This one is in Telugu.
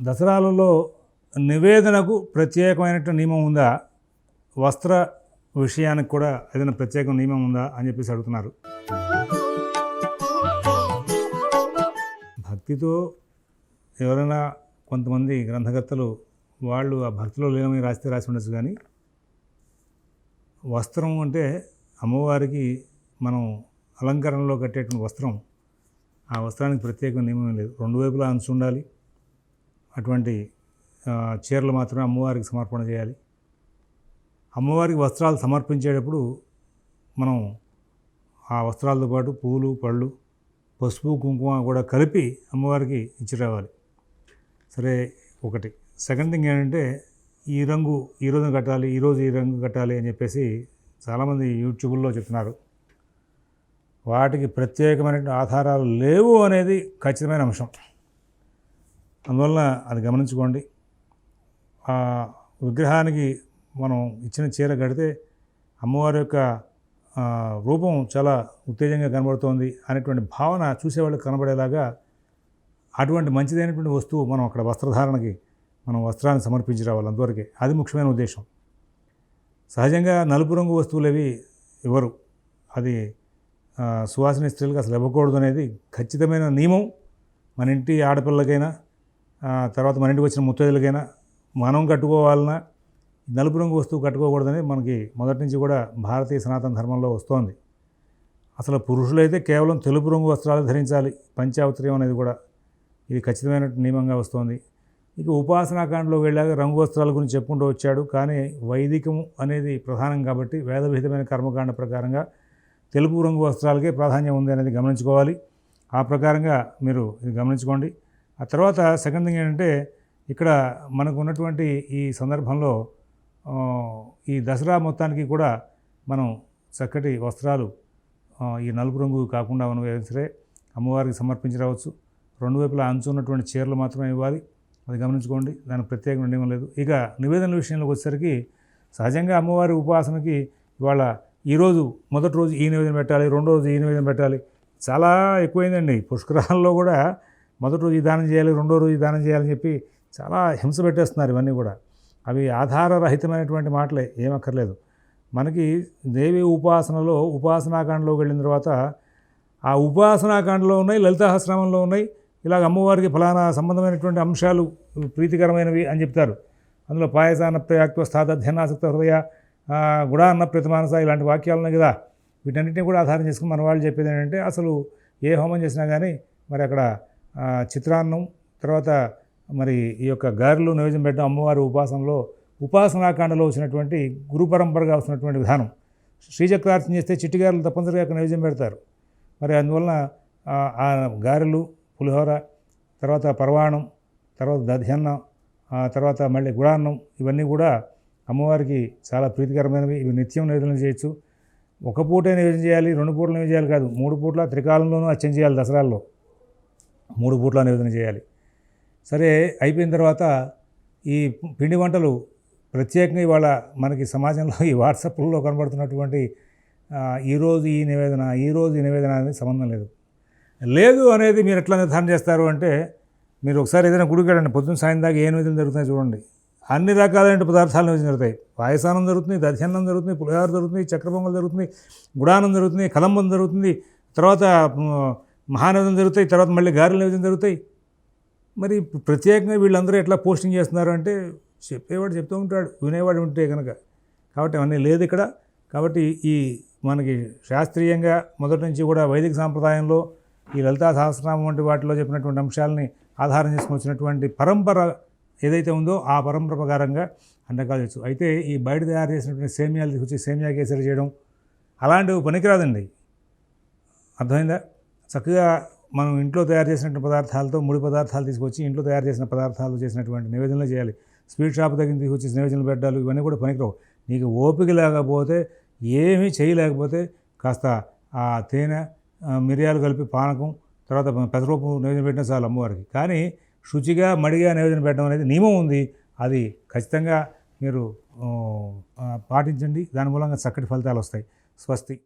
దసరాలలో నివేదనకు ప్రత్యేకమైనటువంటి నియమం ఉందా? వస్త్ర విషయానికి కూడా ఏదైనా ప్రత్యేక నియమం ఉందా అని చెప్పేసి అడుగుతున్నారు. భక్తితో ఎవరైనా కొంతమంది గ్రంథకర్తలు వాళ్ళు ఆ భక్తిలో లేమని రాస్తే రాసి ఉండొచ్చు కానీ వస్త్రం అంటే అమ్మవారికి మనం అలంకరణలో కట్టేటువంటి వస్త్రం ఆ వస్త్రానికి ప్రత్యేక నియమం లేదు. రెండు వైపులా అంచు ఉండాలి అటువంటి చీరలు మాత్రమే అమ్మవారికి సమర్పణ చేయాలి. అమ్మవారికి వస్త్రాలు సమర్పించేటప్పుడు మనం ఆ వస్త్రాలతో పాటు పూలు పళ్ళు పసుపు కుంకుమ కూడా కలిపి అమ్మవారికి ఇచ్చి రావాలి. సరే ఒకటి. సెకండ్ థింగ్ ఏంటంటే ఈ రంగు ఈ రోజు కట్టాలి ఈ రోజు ఈ రంగు కట్టాలి అని చెప్పేసి చాలామంది యూట్యూబ్లో చెప్తున్నారు. వాటికి ప్రత్యేకమైన ఆధారాలు లేవు అనేది ఖచ్చితమైన అంశం. అందువల్ల అది గమనించుకోండి. ఆ విగ్రహానికి మనం ఇచ్చిన చీర కడితే అమ్మవారి యొక్క రూపం చాలా ఉత్తేజంగా కనబడుతోంది అనేటువంటి భావన చూసేవాళ్ళకి కనబడేలాగా అటువంటి మంచిదైనటువంటి వస్తువు మనం అక్కడ వస్త్రధారణకి మనం వస్త్రాన్ని సమర్పించి రావాలి అంతవరకే అది ముఖ్యమైన ఉద్దేశం. సహజంగా నలుపు రంగు వస్తువులు అవి ఇవ్వరు అది సువాసన స్త్రీలకు అసలు ఇవ్వకూడదు అనేది ఖచ్చితమైన నియమం. మన ఇంటి ఆడపిల్లకైనా తర్వాత మన ఇంటికి వచ్చిన ముత్తైదులకైనా మనం కట్టుకోవాలన్నా నలుపు రంగు వస్తువు కట్టుకోకూడదని మనకి మొదటి నుంచి కూడా భారతీయ సనాతన ధర్మంలో వస్తోంది. అసలు పురుషులైతే కేవలం తెలుపు రంగు వస్త్రాలు ధరించాలి పంచావత్ర్యం అనేది కూడా ఇది ఖచ్చితమైన నియమంగా వస్తోంది. ఇక ఉపాసనాకాండలో వెళ్ళాక రంగు వస్త్రాల గురించి చెప్పుకుంటూ వచ్చాడు. కానీ వైదికం అనేది ప్రధానం కాబట్టి వేదవిహితమైన కర్మకాండ ప్రకారంగా తెలుపు రంగు వస్త్రాలకే ప్రాధాన్యం ఉంది అనేది గమనించుకోవాలి. ఆ ప్రకారంగా మీరు ఇది గమనించుకోండి. ఆ తర్వాత సెకండ్ థింగ్ ఏంటంటే ఇక్కడ మనకు ఉన్నటువంటి ఈ సందర్భంలో ఈ దసరా మొత్తానికి కూడా మనం చక్కటి వస్త్రాలు ఈ నలుపు రంగు కాకుండా మనం ఏదైనా సరే అమ్మవారికి సమర్పించి రావచ్చు. రెండు వైపులా అంచు ఉన్నటువంటి చీరలు మాత్రమే ఇవ్వాలి. అది గమనించుకోండి. దానికి ప్రత్యేకంగా ఉండేమో లేదు. ఇక నివేదనల విషయంలోకి వచ్చేసరికి సహజంగా అమ్మవారి ఉపాసనకి ఇవాళ ఈరోజు మొదటి రోజు ఈ నివేదన పెట్టాలి రెండో రోజు ఈ నివేదన పెట్టాలి. చాలా ఎక్కువైందండి. పుష్కరాల్లో కూడా మొదటి రోజు ఈ దానం చేయాలి రెండో రోజు ఈ దానం చేయాలని చెప్పి చాలా హింస పెట్టేస్తున్నారు ఇవన్నీ కూడా. అవి ఆధారరహితమైనటువంటి మాటలే ఏమక్కర్లేదు. మనకి దేవి ఉపాసనలో ఉపాసనాకాండలోకి వెళ్ళిన తర్వాత ఆ ఉపాసనాకాండలో ఉన్నాయి లలితాహస్రామంలో ఉన్నాయి ఇలాగ అమ్మవారికి ఫలానా సంబంధమైనటువంటి అంశాలు ప్రీతికరమైనవి అని చెప్తారు. అందులో పాయసాన్న ప్రయాక్త స్థాత ధ్యానాసక్త హృదయ గుడాన్న ప్రతిమానస ఇలాంటి వాక్యాలు ఉన్నాయి కదా. వీటన్నిటిని కూడా ఆధారం చేసుకుని మన వాళ్ళు చెప్పేది ఏంటంటే అసలు ఏ హోమం చేసినా కానీ మరి అక్కడ చిత్రాన్నం తర్వాత మరి ఈ యొక్క గారెలు నైవేద్యం పెట్టడం అమ్మవారి ఉపాసనలో ఉపాసనాకాండలో వచ్చినటువంటి గురు పరంపరగా వస్తున్నటువంటి విధానం. శ్రీచక్రార్చన చేస్తే చిట్టిగారులు తప్పనిసరిగా అక్కడ నైవేద్యం పెడతారు. మరి అందువలన ఆ, గారెలు పులిహోర తర్వాత పరవాణం తర్వాత దధ్యన్నం తర్వాత మళ్ళీ గుడాన్నం ఇవన్నీ కూడా అమ్మవారికి చాలా ప్రీతికరమైనవి. ఇవి నిత్యం నివేదన చేయొచ్చు. ఒక పూటే నివేదన చేయాలి రెండు పూటలు నివేదన చేయాలి కాదు మూడు పూట్ల త్రికాలంలోనూ అత్యం చేయాలి దసరాల్లో. మూడు పూట్ల నివేదన చేయాలి. సరే అయిపోయిన తర్వాత ఈ పిండి వంటలు ప్రత్యేకంగా ఇవాళ మనకి సమాజంలో ఈ వాట్సాప్లో కనబడుతున్నటువంటి ఈరోజు ఈ నివేదన ఈరోజు ఈ నివేదన అనేది సంబంధం లేదు. లేదు అనేది మీరు ఎట్లా నిర్ధారణ చేస్తారు అంటే మీరు ఒకసారి ఏదైనా గుడికి వెళ్ళండి. పొద్దున్న సాయం దాకా ఏ నివేదన జరుగుతున్నాయి చూడండి. అన్ని రకాలైన పదార్థాలు నివేదన జరుగుతాయి. పాయసానం జరుగుతుంది దధ్యాన్నం జరుగుతుంది పులిహార జరుగుతుంది చక్రపొంగల్ జరుగుతుంది గుడానం జరుగుతుంది కలంబం జరుగుతుంది. తర్వాత మహానదం జరుగుతాయి తర్వాత మళ్ళీ గారెల నివేదన జరుగుతాయి. మరి ప్రత్యేకంగా వీళ్ళందరూ ఎట్లా పోస్టింగ్ చేస్తున్నారు అంటే చెప్పేవాడు చెప్తూ ఉంటాడు వినేవాడు ఉంటే కనుక కాబట్టి అవన్నీ లేదు ఇక్కడ. కాబట్టి ఈ మనకి శాస్త్రీయంగా మొదటి నుంచి కూడా వైదిక సాంప్రదాయంలో ఈ లలితా సహస్రనామం వంటి వాటిలో చెప్పినటువంటి అంశాలని ఆధారం చేసుకుని వచ్చినటువంటి పరంపర ఏదైతే ఉందో ఆ పరంపర ప్రకారంగా అండకాలు చేయొచ్చు అయితే ఈ బయట తయారు చేసినటువంటి సేమియాలు తీసుకొచ్చి సేమియా కేసరి చేయడం అలాంటివి పనికిరాదండి. అర్థమైందా? చక్కగా మనం ఇంట్లో తయారు చేసినటువంటి పదార్థాలతో ముడి పదార్థాలు తీసుకొచ్చి ఇంట్లో తయారు చేసిన పదార్థాలు చేసినటువంటి నివేదనలు చేయాలి. స్వీట్ షాప్ దగ్గర తీసుకొచ్చి నివేదనలు పెట్టాలి ఇవన్నీ కూడా పనికిరావు. నీకు ఓపిక లేకపోతే ఏమీ చేయలేకపోతే కాస్త ఆ తేనె మిరియాలు కలిపి పానకం తర్వాత పెసరపప్పు నివేదన పెట్టిన చాలు అమ్మవారికి. కానీ శుచిగా మడిగా నివేదన పెట్టడం అనేది నియమం ఉంది. అది ఖచ్చితంగా మీరు పాటించండి. దాని మూలంగా చక్కటి ఫలితాలు వస్తాయి. స్వస్తి.